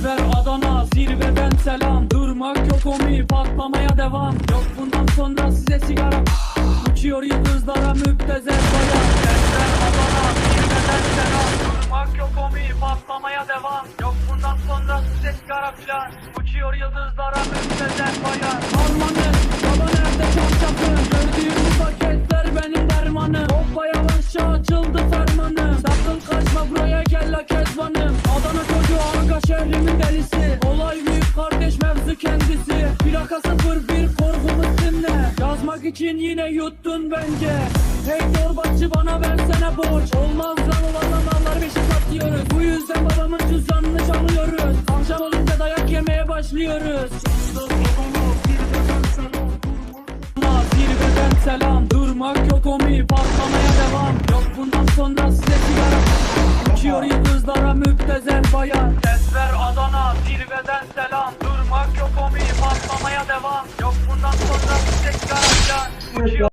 Tesver Adana zirveden selam. Durmak yok omi patlamaya devam. Yok bundan sonra size sigara. Uçuyor yıldızlara müptezel bayan. Tesver Adana zirveden selam. Durmak yok omi patlamaya devam. Yok bundan sonra size sigara filan. Uçuyor yıldızlara müptezel Plaka 01 korkumuz dinle. Yazmak için yine yuttun bence. Hey torbacı bana versene borç. Olmaz lan olan mallar beşi satıyoruz Bu yüzden babamın cüzdanını çalıyoruz. Akşam olunca dayak yemeye başlıyoruz. Zirveden selam Durmak yok omi patlamaya devam. Yok bundan sonra size sigara Uçuyor yıldızlara müptezel bayan. Tesver Adana zirveden selam Patlamaya devam. Yok bundan sonra filan Uçuyor